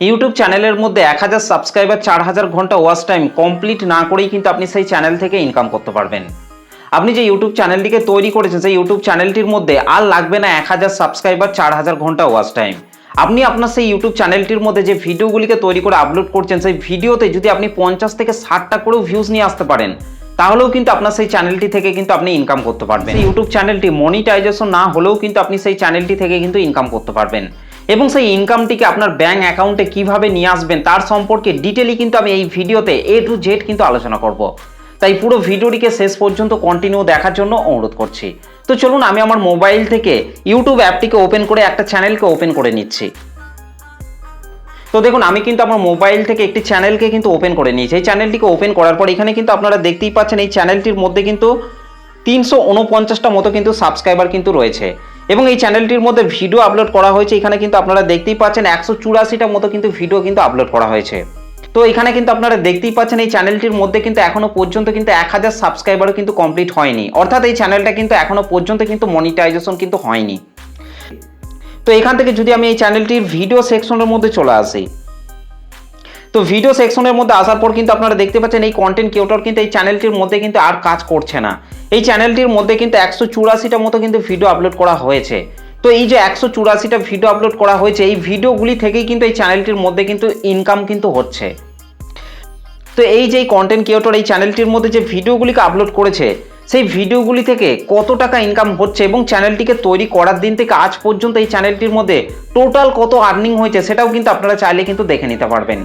YouTube চ্যানেলের মধ্যে এক হাজার সাবস্ক্রাইবার, চার হাজার ঘণ্টা ওয়াচ টাইম কমপ্লিট না করেই কিন্তু আপনি সেই চ্যানেল থেকে ইনকাম করতে পারবেন। আপনি যে ইউটিউব চ্যানেলটিকে তৈরি করেছেন, সেই ইউটিউব চ্যানেলটির মধ্যে আর লাগবে না এক হাজার সাবস্ক্রাইবার, চার হাজার ঘণ্টা ওয়াচ টাইম আপনি আপনার সেই ইউটিউব চ্যানেলটির মধ্যে যে ভিডিওগুলিকে তৈরি করে আপলোড করছেন, সেই ভিডিওতে যদি আপনি পঞ্চাশ থেকে ষাটটা করেও ভিউজ নিয়ে আসতে পারেন, তাহলেও কিন্তু আপনার সেই চ্যানেলটি থেকে কিন্তু আপনি ইনকাম করতে পারবেন। ইউটিউব চ্যানেলটি মনিটাইজেশন না হলেও কিন্তু আপনি সেই চ্যানেলটি থেকে কিন্তু ইনকাম করতে পারবেন। এবং সেই ইনকামটিকে আপনার ব্যাংক অ্যাকাউন্টে কীভাবে নিয়ে আসবেন, তার সম্পর্কে ডিটেলি কিন্তু আমি এই ভিডিওতে এ টু জেড কিন্তু আলোচনা করব। তাই পুরো ভিডিওটিকে শেষ পর্যন্ত কন্টিনিউ দেখার জন্য অনুরোধ করছি। তো চলুন, আমি আমার মোবাইল থেকে ইউটিউব অ্যাপটিকে ওপেন করে একটা চ্যানেলকে ওপেন করে নিচ্ছি। তো দেখুন, আমি কিন্তু আমার মোবাইল থেকে একটি চ্যানেলকে কিন্তু ওপেন করে নিয়েছি। এই চ্যানেলটিকে ওপেন করার পর এখানে কিন্তু আপনারা দেখতেই পাচ্ছেন, এই চ্যানেলটির মধ্যে কিন্তু তিনশো উনপঞ্চাশটা মতো কিন্তু সাবস্ক্রাইবার কিন্তু রয়েছে। এবং এই চ্যানেলটির মধ্যে ভিডিও আপলোড করা হয়েছে, এখানে কিন্তু আপনারা দেখতেই পাচ্ছেন একশো চুরাশিটার মতো কিন্তু ভিডিও কিন্তু আপলোড করা হয়েছে। তো এখানে কিন্তু আপনারা দেখতেই পাচ্ছেন এই চ্যানেলটির মধ্যে কিন্তু এখনও পর্যন্ত কিন্তু এক হাজার সাবস্ক্রাইবারও কিন্তু কমপ্লিট হয়নি। অর্থাৎ এই চ্যানেলটা কিন্তু এখনও পর্যন্ত কিন্তু মনিটাইজেশন কিন্তু হয়নি। তো এখান থেকে যদি আমি এই চ্যানেলটির ভিডিও সেকশনের মধ্যে চলে আসি তো ভিডিও সেকশনের মধ্যে আসার পর কিন্তু আপনারা দেখতে পাচ্ছেন এই কন্টেন্ট ক্রিয়েটর কিন্তু এই চ্যানেলটির মধ্যে কিন্তু আর কাজ করছে না। এই চ্যানেলটির মধ্যে কিন্তু একশো চুরাশিটা মতো কিন্তু ভিডিও আপলোড করা হয়েছে। তো এই যে একশো চুরাশিটা ভিডিও আপলোড করা হয়েছে, এই ভিডিওগুলি থেকেই কিন্তু এই চ্যানেলটির মধ্যে কিন্তু ইনকাম কিন্তু হচ্ছে। তো এই যে কন্টেন্ট ক্রিয়েটর এই চ্যানেলটির মধ্যে যে ভিডিওগুলিকে আপলোড করেছে, সেই ভিডিওগুলি থেকে কত টাকা ইনকাম হচ্ছে এবং চ্যানেলটিকে তৈরি করার দিন থেকে আজ পর্যন্ত এই চ্যানেলটির মধ্যে টোটাল কত আর্নিং হয়েছে, সেটাও কিন্তু আপনারা চাইলে কিন্তু দেখে নিতে পারবেন।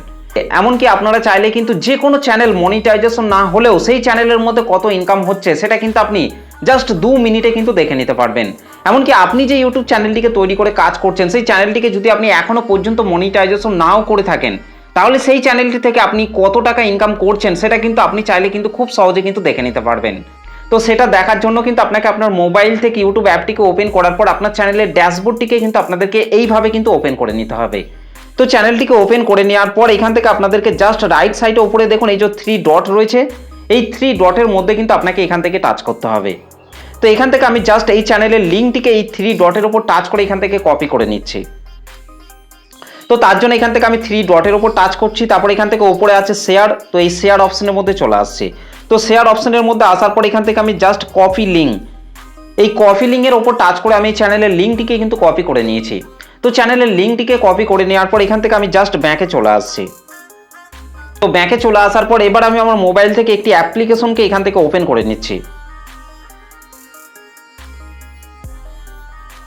এমনকি আপনারা চাইলে কিন্তু যে কোনো চ্যানেল মনিটাইজেশন না হলেও সেই চ্যানেলের মধ্যে কত ইনকাম হচ্ছে সেটা কিন্তু আপনি জাস্ট দু মিনিটে কিন্তু দেখে নিতে পারবেন। এমনকি আপনি যে ইউটিউব চ্যানেলটিকে তৈরি করে কাজ করছেন, সেই চ্যানেলটিকে যদি আপনি এখনও পর্যন্ত মনিটাইজেশন নাও করে থাকেন, তাহলে সেই চ্যানেলটি থেকে আপনি কত টাকা ইনকাম করছেন সেটা কিন্তু আপনি চাইলে কিন্তু খুব সহজে কিন্তু দেখে নিতে পারবেন। তো সেটা দেখার জন্য কিন্তু আপনাকে আপনার মোবাইল থেকে ইউটিউব অ্যাপটিকে ওপেন করার পর আপনার চ্যানেলের ড্যাশবোর্ডটিকে কিন্তু আপনাদেরকে এইভাবে কিন্তু ওপেন করে নিতে হবে। তো চ্যানেলটিকে ওপেন করে নেওয়ার পর এখান থেকে আপনাদেরকে জাস্ট রাইট সাইডে উপরে দেখুন, এই যে থ্রি ডট রয়েছে, এই থ্রি ডটের মধ্যে কিন্তু আপনাকে এখান থেকে টাচ করতে হবে। তো এখান থেকে আমি জাস্ট এই চ্যানেলের লিঙ্কটিকে এই থ্রি ডটের ওপর টাচ করে এখান থেকে কপি করে নিচ্ছি। তো তার জন্য এখান থেকে আমি থ্রি ডটের ওপর টাচ করছি, তারপর এখান থেকে ওপরে আছে শেয়ার তো এই শেয়ার অপশনের মধ্যে চলে আসছে। তো শেয়ার অপশনের মধ্যে আসার পর এখান থেকে আমি জাস্ট কপি লিঙ্ক এই কপি লিঙ্কের ওপর টাচ করে আমি এই চ্যানেলের লিঙ্কটিকে কিন্তু কপি করে নিয়েছি। তো চ্যানেলের লিঙ্কটিকে কপি করে নেওয়ার পর এখান থেকে আমি জাস্ট ব্যাঙ্কে চলে আসছি। তো ব্যাঙ্কে চলে আসার পর এবার আমি আমার মোবাইল থেকে একটি অ্যাপ্লিকেশনকে এখান থেকে ওপেন করে নিচ্ছি।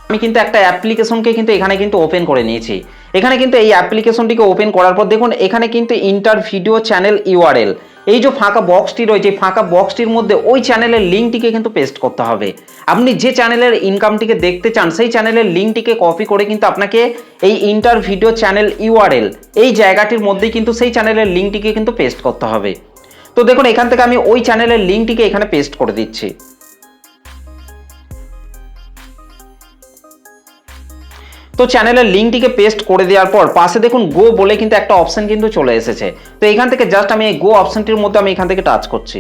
আমি কিন্তু একটা অ্যাপ্লিকেশনকে কিন্তু এখানে কিন্তু ওপেন করে নিয়েছি। এখানে কিন্তু এই অ্যাপ্লিকেশনটিকে ওপেন করার পর দেখুন, এখানে কিন্তু ইন্টার ভিডিও চ্যানেল ইউআরএল এই যে ফাঁকা বক্সটি রয়েছে ফাঁকা বক্সটির মধ্যে ওই চ্যানেলের লিঙ্কটিকে কিন্তু পেস্ট করতে হবে। আপনি যে চ্যানেলের ইনকামটিকে দেখতে চান, সেই চ্যানেলের লিঙ্কটিকে কপি করে কিন্তু আপনাকে এই ইন্টার ভিডিও চ্যানেল ইউআরএল এই জায়গাটির মধ্যেই কিন্তু সেই চ্যানেলের লিঙ্কটিকে কিন্তু পেস্ট করতে হবে। তো দেখুন, এখান থেকে আমি ওই চ্যানেলের লিঙ্কটিকে এখানে পেস্ট করে দিচ্ছি। তো চ্যানেলের লিঙ্কটিকে পেস্ট করে দেওয়ার পর পাশে দেখুন গো বলে কিন্তু একটা অপশন কিন্তু চলে এসেছে। তো এখান থেকে জাস্ট আমি এই গো অপশনটির মধ্যে আমি এখান থেকে টাচ করছি।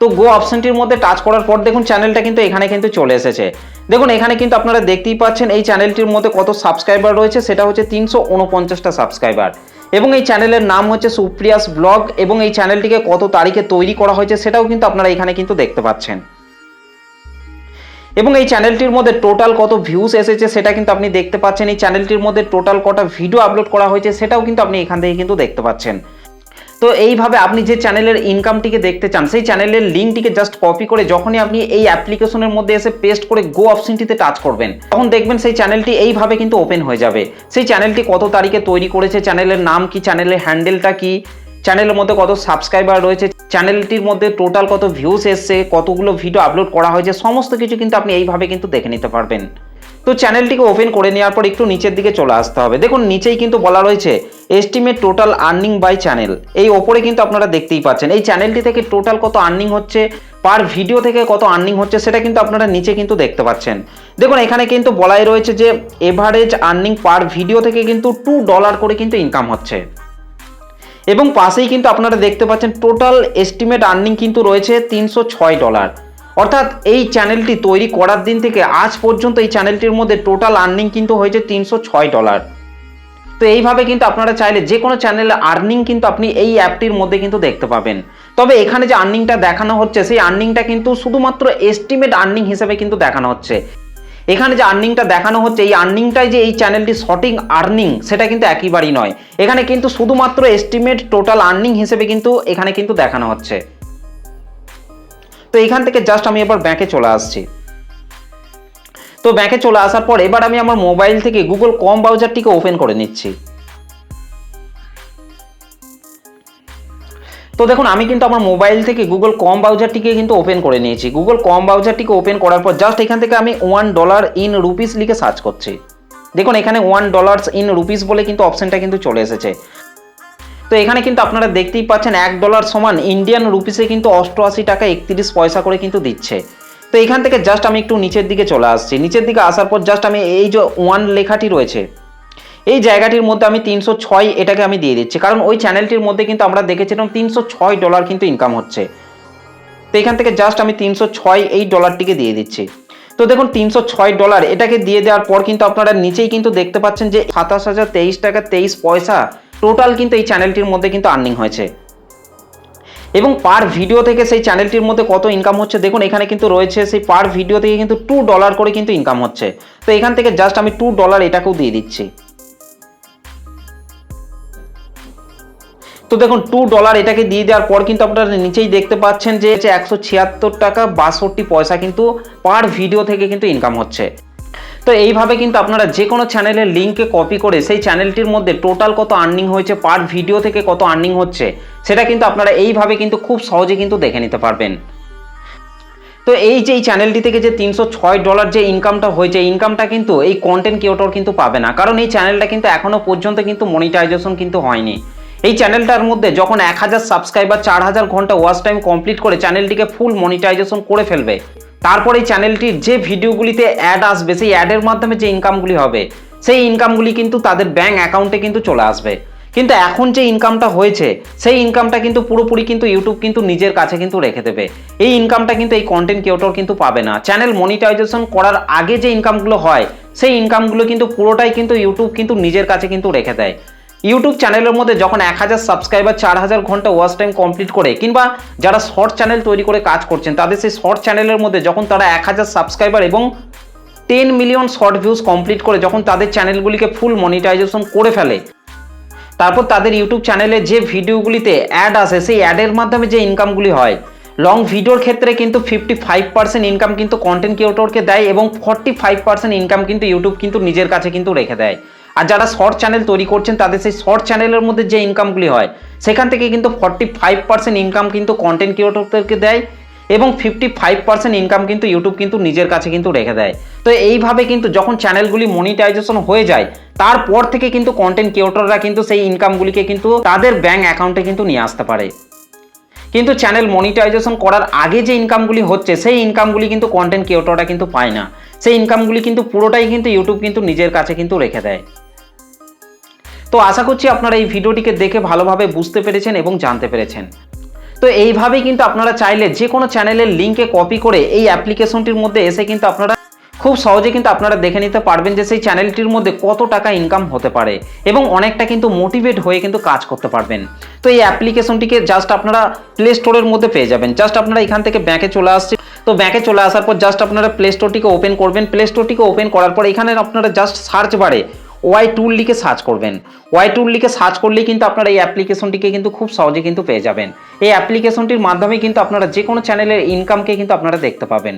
তো গো অপশনটির মধ্যে টাচ করার পর দেখুন চ্যানেলটা কিন্তু এখানে কিন্তু চলে এসেছে। দেখুন এখানে কিন্তু আপনারা দেখতেই পাচ্ছেন এই চ্যানেলটির মধ্যে কত সাবস্ক্রাইবার রয়েছে, সেটা হচ্ছে তিনশো উনপঞ্চাশটা সাবস্ক্রাইবার এবং এই চ্যানেলের নাম হচ্ছে সুপ্রিয়াস ব্লগ এবং এই চ্যানেলটিকে কত তারিখে তৈরি করা হয়েছে, সেটাও কিন্তু আপনারা এখানে কিন্তু দেখতে পাচ্ছেন। এবং এই চ্যানেলটির মধ্যে টোটাল কত ভিউস এসেছে সেটা কিন্তু আপনি দেখতে পাচ্ছেন। এই চ্যানেলটির মধ্যে টোটাল কটা ভিডিও আপলোড করা হয়েছে সেটাও কিন্তু আপনি এখান থেকে কিন্তু দেখতে পাচ্ছেন। তো এইভাবে আপনি যে চ্যানেলের ইনকামটিকে দেখতে চান, সেই চ্যানেলের লিঙ্কটিকে জাস্ট কপি করে যখনই আপনি এই অ্যাপ্লিকেশনের মধ্যে এসে পেস্ট করে গো অপশনটিতে টাচ করবেন, তখন দেখবেন সেই চ্যানেলটি এইভাবে কিন্তু ওপেন হয়ে যাবে। সেই চ্যানেলটি কত তারিখে তৈরি করেছে চ্যানেলের নাম কি চ্যানেলের হ্যান্ডেলটা কি চ্যানেলের মধ্যে কত সাবস্ক্রাইবার রয়েছে, চ্যানেলটির মধ্যে টোটাল কত ভিউস এসছে, কতগুলো ভিডিও আপলোড করা হয়েছে, সমস্ত কিছু কিন্তু আপনি এইভাবে কিন্তু দেখে নিতে পারবেন। তো চ্যানেলটিকে ওপেন করে নেওয়ার পর একটু নিচের দিকে চলে আসতে হবে। দেখুন, নিচেই কিন্তু বলা রয়েছে estimate total earning by channel এই ওপরে কিন্তু আপনারা দেখতেই পাচ্ছেন। এই চ্যানেলটি থেকে টোটাল কত আর্নিং হচ্ছে পার ভিডিও থেকে কত আর্নিং হচ্ছে, সেটা কিন্তু আপনারা নিচে কিন্তু দেখতে পাচ্ছেন। দেখুন, এখানে কিন্তু বলাই রয়েছে যে এভারেজ আর্নিং পার ভিডিও থেকে কিন্তু টু ডলার করে কিন্তু ইনকাম হচ্ছে। এবং পাশেই কিন্তু আপনারা দেখতে পাচ্ছেন টোটাল এস্টিমেট আর্নিং কিন্তু রয়েছে তিনশো ছয় ডলার অর্থাৎ এই চ্যানেলটি তৈরি করার দিন থেকে আজ পর্যন্ত এই চ্যানেলটির মধ্যে টোটাল আর্নিং কিন্তু হয়েছে তিনশো ছয় ডলার তো এইভাবে কিন্তু আপনারা চাইলে যে কোনো চ্যানেলে আর্নিং কিন্তু আপনি এই অ্যাপটির মধ্যে কিন্তু দেখতে পাবেন। তবে এখানে যে আর্নিংটা দেখানো হচ্ছে, সেই আর্নিংটা কিন্তু শুধুমাত্র এস্টিমেট আর্নিং হিসেবে কিন্তু দেখানো হচ্ছে। এখানে যে আর্নিংটা দেখানো হচ্ছে, এই আর্নিংটাই যে এই চ্যানেলটি সঠিক আর্নিং সেটা কিন্তু একেবারেই নয়। এখানে কিন্তু শুধুমাত্র এস্টিমেট টোটাল আর্নিং হিসেবে কিন্তু এখানে কিন্তু দেখানো হচ্ছে। তো এখান থেকে জাস্ট আমি এবার ব্যাঙ্কে চলে আসছি। তো ব্যাঙ্কে চলে আসার পর এবার আমি আমার মোবাইল থেকে গুগল কম ব্রাউজারটিকে ওপেন করে নিচ্ছি। তো দেখুন, আমি কিন্তু আমার মোবাইল থেকে গুগল কম ব্রাউজারটিকে কিন্তু ওপেন করে নিয়েছি। গুগল কম ব্রাউজারটিকে ওপেন করার পর জাস্ট এখান থেকে আমি ওয়ান ডলার ইন রুপিস লিখে সার্চ করছি। দেখুন, এখানে ওয়ান ডলার্স ইন রুপিস বলে কিন্তু অপশনটা কিন্তু চলে এসেছে। তো এখানে কিন্তু আপনারা দেখতেই পাচ্ছেন, এক ডলার সমান ইন্ডিয়ান রুপিসে কিন্তু অষ্টআশি টাকা একত্রিশ পয়সা করে কিন্তু দিচ্ছে। তো এখান থেকে জাস্ট আমি একটু নিচের দিকে চলে আসছি। নিচের দিকে আসার পর জাস্ট আমি এই যে ওয়ান লেখাটি রয়েছে এই জায়গাটির মধ্যে আমি তিনশো ছয় এটাকে আমি দিয়ে দিচ্ছি। কারণ ওই চ্যানেলটির মধ্যে কিন্তু আমরা দেখেছিলাম তিনশো ছয় ডলার কিন্তু ইনকাম হচ্ছে। তো এখান থেকে জাস্ট আমি তিনশো ছয় এই ডলারটিকে দিয়ে দিচ্ছি। তো দেখুন, তিনশো ছয় ডলার এটাকে দিয়ে দেওয়ার পর কিন্তু আপনারা নিচেই কিন্তু দেখতে পাচ্ছেন যে সাতাশ হাজার তেইশ টাকা তেইশ পয়সা টোটাল কিন্তু এই চ্যানেলটির মধ্যে কিন্তু আর্নিং হয়েছে। এবং পার ভিডিও থেকে সেই চ্যানেলটির মধ্যে কত ইনকাম হচ্ছে, দেখুন, এখানে কিন্তু রয়েছে সেই পার ভিডিও থেকে কিন্তু টু ডলার করে কিন্তু ইনকাম হচ্ছে। তো এখান থেকে জাস্ট আমি টু ডলার এটাকেও দিয়ে দিচ্ছি। তো দেখুন টু ডলার এটাকে দিয়ে দেওয়ার পর কিন্তু আপনারা নিচেই দেখতে পাচ্ছেন যে একশো ছিয়াত্তর টাকা বাষট্টি পয়সা কিন্তু পার ভিডিও থেকে কিন্তু ইনকাম হচ্ছে। তো এইভাবে কিন্তু আপনারা যে কোনো চ্যানেলের লিঙ্ককে কপি করে সেই চ্যানেলটির মধ্যে টোটাল কত আর্নিং হয়েছে পার ভিডিও থেকে কত আর্নিং হচ্ছে, সেটা কিন্তু আপনারা এইভাবে কিন্তু খুব সহজে কিন্তু দেখে নিতে পারবেন। তো এই যে এই চ্যানেলটি থেকে যে তিনশো ছয় ডলার যে ইনকামটা হয়েছে ইনকামটা কিন্তু এই কন্টেন্ট ক্রিয়েটর কিন্তু পাবে না। কারণ এই চ্যানেলটা কিন্তু এখনও পর্যন্ত কিন্তু মনিটাইজেশন কিন্তু হয়নি। এই চ্যানেলটার মধ্যে যখন এক হাজার সাবস্ক্রাইবার চার হাজার ঘণ্টা ওয়াচ টাইম কমপ্লিট করে চ্যানেলটিকে ফুল মনিটাইজেশন করে ফেলবে, তারপর এই চ্যানেলটির যে ভিডিওগুলিতে অ্যাড আসবে, সেই অ্যাডের মাধ্যমে যে ইনকামগুলি হবে, সেই ইনকামগুলি কিন্তু তাদের ব্যাঙ্ক অ্যাকাউন্টে কিন্তু চলে আসবে। কিন্তু এখন যে ইনকামটা হয়েছে, সেই ইনকামটা কিন্তু পুরোপুরি কিন্তু ইউটিউব কিন্তু নিজের কাছে কিন্তু রেখে দেবে। এই ইনকামটা কিন্তু এই কন্টেন্ট ক্রিয়েটর কিন্তু পাবে না। চ্যানেল মনিটাইজেশন করার আগে যে ইনকামগুলো হয়, সেই ইনকামগুলো কিন্তু পুরোটাই কিন্তু ইউটিউব কিন্তু নিজের কাছে কিন্তু রেখে দেয়। ইউটিউব চ্যানেলের মধ্যে যখন এক হাজার সাবস্ক্রাইবার চার হাজার ঘণ্টা ওয়াচ টাইম কমপ্লিট করে, কিংবা যারা শর্ট চ্যানেল তৈরি করে কাজ করছেন, তাদের সেই শর্ট চ্যানেলের মধ্যে যখন তারা এক হাজার সাবস্ক্রাইবার এবং ten million short views complete করে, যখন তাদের চ্যানেলগুলিকে ফুল মনিটাইজেশন করে ফেলে, তারপর তাদের ইউটিউব চ্যানেলে যে ভিডিওগুলিতে অ্যাড আসে, সেই অ্যাডের মাধ্যমে যে ইনকামগুলি হয় লং ভিডিওর ক্ষেত্রে কিন্তু ফিফটি ফাইভ পার্সেন্ট ইনকাম কিন্তু কন্টেন্ট ক্রিয়েটরকে দেয় এবং ফর্টি ফাইভ পার্সেন্ট ইনকাম কিন্তু ইউটিউব কিন্তু নিজের কাছে কিন্তু রেখে দেয়। আর যারা শর্ট চ্যানেল তৈরি করছেন, তাদের সেই শর্ট চ্যানেলের মধ্যে যে ইনকামগুলি হয়, সেখান থেকে কিন্তু ফর্টি ফাইভ পার্সেন্ট ইনকাম কিন্তু কন্টেন্ট ক্রিয়েটরদেরকে দেয় এবং ফিফটি ফাইভ পার্সেন্ট ইনকাম কিন্তু ইউটিউব কিন্তু নিজের কাছে কিন্তু রেখে দেয়। তো এইভাবে কিন্তু যখন চ্যানেলগুলি মনিটাইজেশন হয়ে যায়, তারপর থেকে কিন্তু কন্টেন্ট ক্রিয়েটররা কিন্তু সেই ইনকামগুলিকে কিন্তু তাদের ব্যাঙ্ক অ্যাকাউন্টে কিন্তু নিয়ে আসতে পারে। কিন্তু চ্যানেল মনিটাইজেশন করার আগে যে ইনকামগুলি হচ্ছে, সেই ইনকামগুলি কিন্তু কন্টেন্ট ক্রিয়েটররা কিন্তু পায় না। সেই ইনকামগুলি কিন্তু পুরোটাই কিন্তু ইউটিউব কিন্তু নিজের কাছে কিন্তু রেখে দেয়। তো আশা করছি আপনারা এই ভিডিওটিকে দেখে ভালোভাবে বুঝতে পেরেছেন এবং জানতে পেরেছেন। তো এইভাবেই কিন্তু আপনারা চাইলে যে কোনো চ্যানেলের লিঙ্কে কপি করে এই অ্যাপ্লিকেশনটির মধ্যে এসে কিন্তু আপনারা খুব সহজে কিন্তু আপনারা দেখে নিতে পারবেন যে সেই চ্যানেলটির মধ্যে কত টাকা ইনকাম হতে পারে এবং অনেকটা কিন্তু মোটিভেট হয়ে কিন্তু কাজ করতে পারবেন। তো এই অ্যাপ্লিকেশনটিকে জাস্ট আপনারা প্লে স্টোরের মধ্যে পেয়ে যাবেন। জাস্ট আপনারা এখান থেকে ব্যাংকে চলে আসছে তো ব্যাংকে চলে আসার পর জাস্ট আপনারা প্লে স্টোরটিকে ওপেন করবেন। প্লে স্টোরটিকে ওপেন করার পর এখানে আপনারা জাস্ট সার্চ বারে ওয়াই টুল লিখে সার্চ করবেন। ওয়াই টুল লিখে সার্চ করলেই কিন্তু আপনারা এই অ্যাপ্লিকেশনটিকে কিন্তু খুব সহজে কিন্তু পেয়ে যাবেন। এই অ্যাপ্লিকেশনটির মাধ্যমে কিন্তু আপনারা যে কোনো চ্যানেলের ইনকামকে কিন্তু আপনারা দেখতে পাবেন।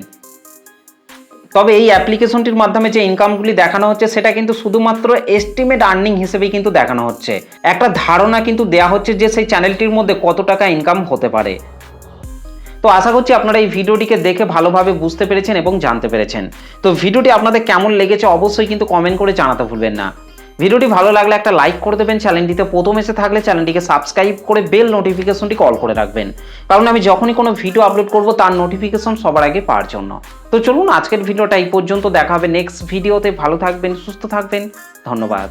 তবে এই অ্যাপ্লিকেশনটির মাধ্যমে যে ইনকামগুলি দেখানো হচ্ছে, সেটা কিন্তু শুধুমাত্র এস্টিমেট আর্নিং হিসেবেই কিন্তু দেখানো হচ্ছে। একটা ধারণা কিন্তু দেয়া হচ্ছে যে সেই চ্যানেলটির মধ্যে কত টাকা ইনকাম হতে পারে। তো আশা করছি আপনারা এই ভিডিওটিকে দেখে ভালোভাবে বুঝতে পেরেছেন এবং জানতে পেরেছেন। তো ভিডিওটি আপনাদের কেমন লেগেছে অবশ্যই কিন্তু কমেন্ট করে জানাতে ভুলবেন না। ভিডিওটি ভালো লাগলে একটা লাইক করে দেবেন, চ্যানেলটিতে প্রথম এসে থাকলে চ্যানেলটিকে সাবস্ক্রাইব করে বেল নোটিফিকেশনটি কল করে রাখবেন। কারণ আমি যখনই কোনো ভিডিও আপলোড করব, তার নোটিফিকেশন সবার আগে পাওয়ার জন্য। তো চলুন আজকের ভিডিওটা এই পর্যন্ত, দেখা হবে নেক্সট ভিডিওতে ভালো থাকবেন, সুস্থ থাকবেন। ধন্যবাদ।